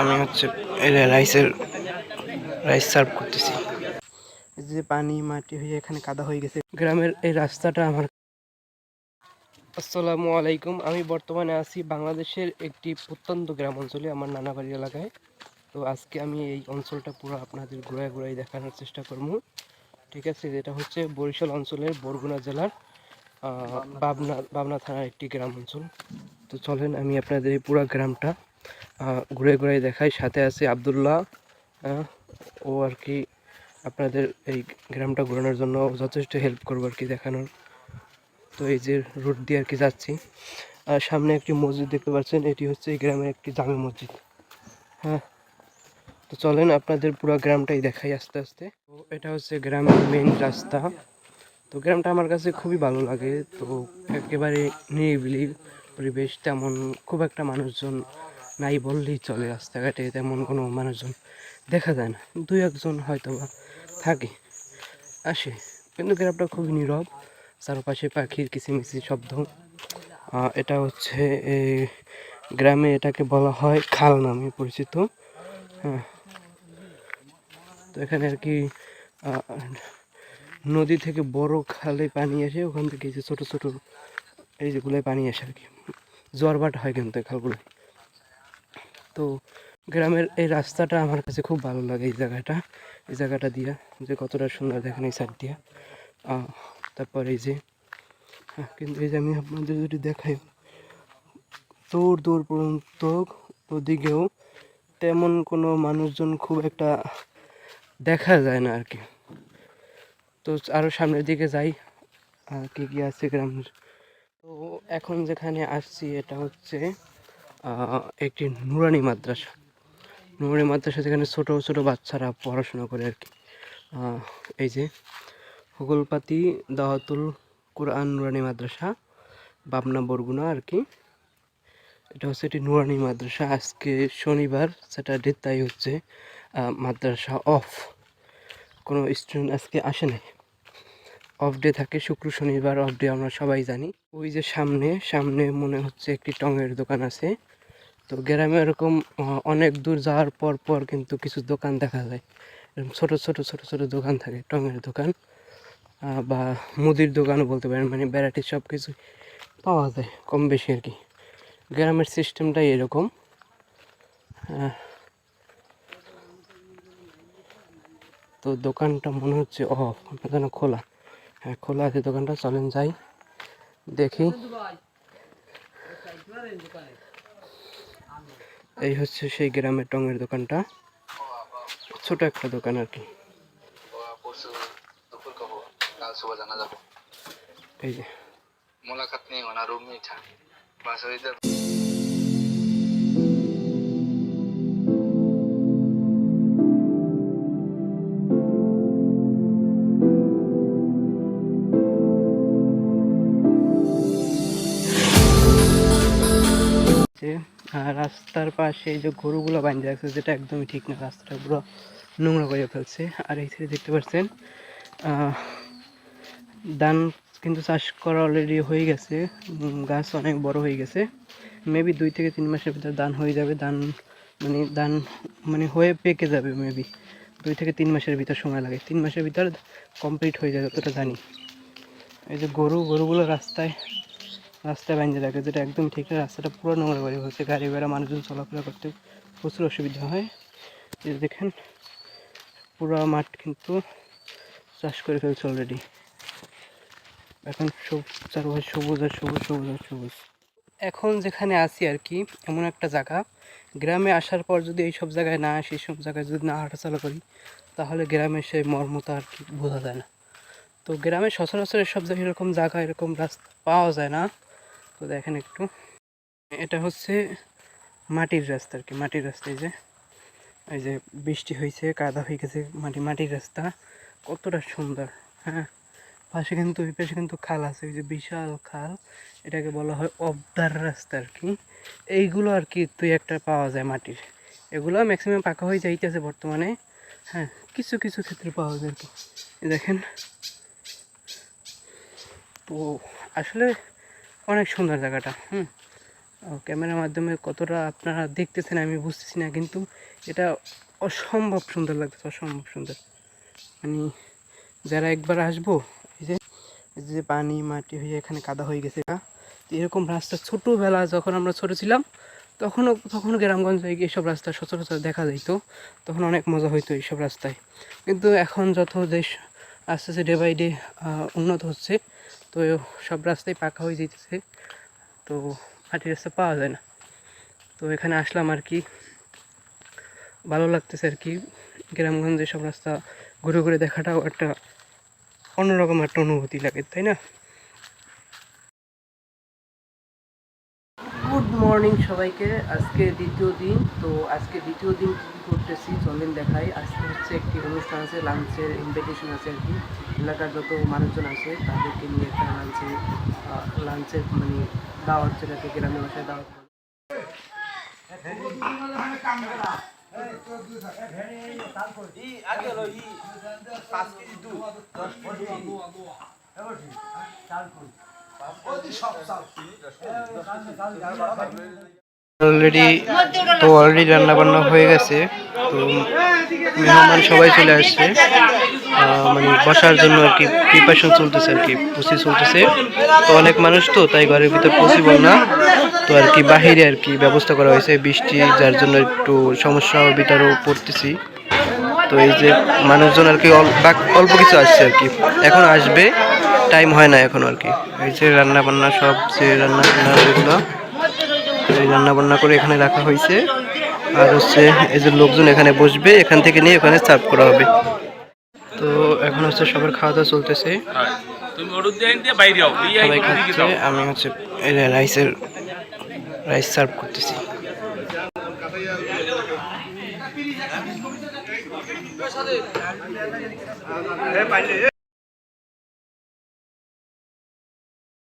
আমি হচ্ছে রাইসের, রাইস সার্ভ করতেছি। এই যে পানি, মাটি হয়ে এখানে কাদা হয়ে গেছে। গ্রামের এই রাস্তাটা আমার। আসসালামু আলাইকুম। আমি বর্তমানে আছি বাংলাদেশের একটি প্রত্যন্ত গ্রাম অঞ্চলে, আমার নানাবাড়ি এলাকায়। তো আজকে আমি এই অঞ্চলটা পুরো আপনাদের ঘুরায় ঘুরাই দেখানোর চেষ্টা করব। ঠিক আছে, যেটা হচ্ছে বরিশাল অঞ্চলের বরগুনা জেলার বাবনা বাবনা থানার একটি গ্রাম অঞ্চল। তো চলেন, আমি আপনাদের এই পুরো গ্রামটা ঘুরে ঘুরে দেখাই। সাথে আছে আবদুল্লাহ ও আর কি আপনাদের এই গ্রামটা ঘোরানোর জন্য যথেষ্ট হেল্প করব আর কি দেখানোর। তো এই যে রুট দিয়ে আর কি যাচ্ছি। আর সামনে একটি মসজিদ দেখতে পাচ্ছেন, এটি হচ্ছে এই গ্রামের একটি জামে মসজিদ। হ্যাঁ তো চলেন আপনাদের পুরো গ্রামটাই দেখাই আস্তে আস্তে। তো এটা হচ্ছে গ্রামের মেইন রাস্তা। তো গ্রামটা আমার কাছে খুবই ভালো লাগে। তো একেবারে নিরিবিলি পরিবেশ, তেমন খুব একটা মানুষজন নাই বললেই চলে রাস্তাঘাটে তেমন কোনো মানুষজন দেখা যায় না। দু একজন হয়তো বা থাকে, আসে। কিন্তু গ্রামটা খুবই নীরব, চারপাশে পাখির কিচিমিচি শব্দ। এটা হচ্ছে গ্রামে এটাকে বলা হয় খাল নামে পরিচিত। হ্যাঁ। তো এখানে আর কি নদী থেকে বড় খালে পানি আসে, ওখান থেকে যে ছোটো ছোটো, এই যেগুলোয় পানি আসে আর কি। জোয়ার হয় কিন্তু এই খালগুলোয়। তো গ্রামের এই রাস্তাটা আমার কাছে খুব ভালো লাগে এই জায়গাটা। এই জায়গাটা দিয়া যে কতটা সুন্দর দেখেন এই সাইড দিয়া। তারপর এই যে হ্যাঁ, কিন্তু এই যে আমি আপনাদের যদি দেখাই দূর দূর পর্যন্ত ওদিকেও তেমন কোনো মানুষজন খুব একটা দেখা যায় না আর কি তো আরও সামনের দিকে যাই আর কি কি আছে গ্রামের। তো এখন যেখানে আসছি এটা হচ্ছে একটি নুরানি মাদ্রাসা। নুরানি মাদ্রাসা যেখানে ছোট ছোট বাচ্চারা পড়াশোনা করে আর কি। এই যে হুগলপাতি দাওয়াতুল কোরআন নুরানি মাদ্রাসা, বাবনা বরগুনা আর কি। এটা হচ্ছে একটি নুরানি মাদ্রাসা। আজকে শনিবার, স্যাটারডে, তাই হচ্ছে মাদ্রাসা অফ। কোনো স্টুডেন্ট আজকে আসে নাই। অফ ডে থাকে, শুক্র, শনিবার অফ ডে আমরা সবাই জানি। ওই যে সামনে সামনে মনে হচ্ছে একটি টঙের দোকান আছে। তো গ্রামে এরকম অনেক দূর যাওয়ার পর পর কিন্তু কিছু দোকান দেখা যায়। এরকম ছোটো ছোটো ছোটো ছোটো দোকান থাকে, টঙের দোকান বা মুদির দোকানও বলতে পারেন মানে ভ্যারাইটি সব কিছু পাওয়া যায় কম বেশি আর কি। গ্রামের সিস্টেমটাই এরকম। তো দোকানটা মনে হচ্ছে অফ যেন খোলা। হ্যাঁ খোলা আছে দোকানটা, চলেন যাই, দেখি। এই হচ্ছে সেই গ্রামের টঙের দোকানটা ছোট একটা দোকান আর কি পরশু দুপুর কব কাল সুবহ জানা যাবো এই যে मुलाकात नहीं होना रूम में था बस इधर যে আহ, রাস্তার পাশে এই যে গরুগুলো বাঁধে রাখছে যেটা একদমই ঠিক না রাস্তাটা পুরো নোংরা করে ফেলছে। আর এই সাইডে দেখতে পাচ্ছেন ধান কিন্তু চাষ করা অলরেডি হয়ে গেছে গাছ অনেক বড় হয়ে গেছে। মেবি দুই থেকে তিন মাসের ভিতরে ধান হয়ে যাবে ধান মানে ধান মানে হয়ে পেকে যাবে মেবি দুই থেকে তিন মাসের ভিতর সময় লাগে তিন মাসের ভিতর কমপ্লিট হয়ে যাবে যতটা জানি। এই যে গরু গরুগুলো রাস্তায় রাস্তায় বাইন্দে রাখে, যেটা একদম ঠিক না, রাস্তাটা পুরো নোংরা করে হচ্ছে গাড়ি ঘোড়া, মানুষজন চলাফেরা করতে প্রচুর অসুবিধা হয়। দেখেন, পুরো মাঠ কিন্তু চাষ করে ফেলছে অলরেডি এখন সব চারপাশে সবুজ আর সবুজ সবুজ আর সবুজ। এখন যেখানে আছি আর কি, এমন একটা জায়গা। গ্রামে আসার পর যদি এই সব জায়গায় না আসি সব জায়গায় যদি না হাঁটাচলা করি, তাহলে গ্রামের সেই মর্মতা আর কি বোঝা যায় না। তো গ্রামে সচরাচর সব জায়গায় এরকম জায়গা, এরকম রাস্তা পাওয়া যায় না। তো দেখেন একটু। এটা হচ্ছে মাটির রাস্তা আর কি, মাটির রাস্তায় যে। এই যে বৃষ্টি হয়েছে, কাদা হয়ে গেছে, মাটি, মাটির রাস্তা। কতটা সুন্দর হ্যাঁ। পাশে কিন্তু ওই পাশে কিন্তু খাল আছে ওই যে বিশাল খাল। এটাকে বলা হয় অবদার রাস্তা আর কি। এইগুলো আর কি তুই একটা পাওয়া যায় মাটির। এগুলো ম্যাক্সিমাম পাকা হয়ে যাইতেছে বর্তমানে হ্যাঁ। কিছু কিছু ক্ষেত্রে পাওয়া যায় আর কি। দেখেন। তো আসলে অনেক সুন্দর জায়গাটা, হুম। ক্যামেরার মাধ্যমে কতটা আপনারা দেখতেছেন আমি বুঝতেছি না, কিন্তু এটা অসম্ভব সুন্দর লাগতেছে, অসম্ভব সুন্দর। মানে যারা একবার আসব, এই যে যে পানি, মাটি হয়ে এখানে কাদা হয়ে গেছে এরকম রাস্তা ছোটোবেলা যখন আমরা ছোটো ছিলাম, তখনও তখনও গ্রামগঞ্জে এইসব রাস্তা সচরাচর দেখা যাইতো, তখন অনেক মজা হইতো এইসব রাস্তায়। কিন্তু এখন যত দেশ আস্তে আস্তে ডে বাই ডে উন্নত হচ্ছে তো সব রাস্তাই পাকা হয়ে যেতেছে তো মাটির রাস্তা পাওয়া যায় না। তো এখানে আসলাম আর কি। ভালো লাগতেছে আর কি। গ্রামগঞ্জে সব রাস্তা ঘুরে ঘুরে দেখাটাও একটা অন্যরকম একটা অনুভূতি লাগে, তাই না? গুড মর্নিং সবাইকে। আজকে দ্বিতীয় দিন, তো আজকে দ্বিতীয় দিন কী করতেছি চলেন দেখাই। আজকে হচ্ছে একটি অনুষ্ঠান আছে লাঞ্চের ইনভিটেশন আছে আর কি। এলাকার যত মানুষজন আছে, তাদেরকে নিয়ে একটা লাঞ্চে লাঞ্চের মানে দাওয়াত যেটাকে গ্রামের ভাষায় দাওয়াত। অলরেডি তো অলরেডি হয়ে গেছে, তো মেহমান সবাই চলে আসছে। মানে বসার জন্য আর কি প্রিপারেশন চলতেছে আর কি প্রসেস চলতেছে। তো অনেক মানুষ তো, তাই ঘরের ভিতর পসিবল না। তো আর কি বাহিরে আর কি ব্যবস্থা করা হয়েছে, বৃষ্টি, যার জন্য একটু সমস্যার ভিতরেও পড়তেছি। তো এই যে মানুষজন আর কি অল্প কিছু আসছে আর কি, এখন আসবে। টাইম হয় না এখন আর কি। এই যে রান্না বান্না সব যে রান্না বান্না এগুলো এই রান্না বান্না করে এখানে রাখা হয়েছে। আর হচ্ছে এই যে লোকজন এখানে বসবে, এখান থেকে নিয়ে এখানে সার্ভ করা হবে। তো এখন হচ্ছে সবার খাওয়া দাওয়া চলতেছে। আমি হচ্ছে রাইসের, রাইস সার্ভ করতেছি।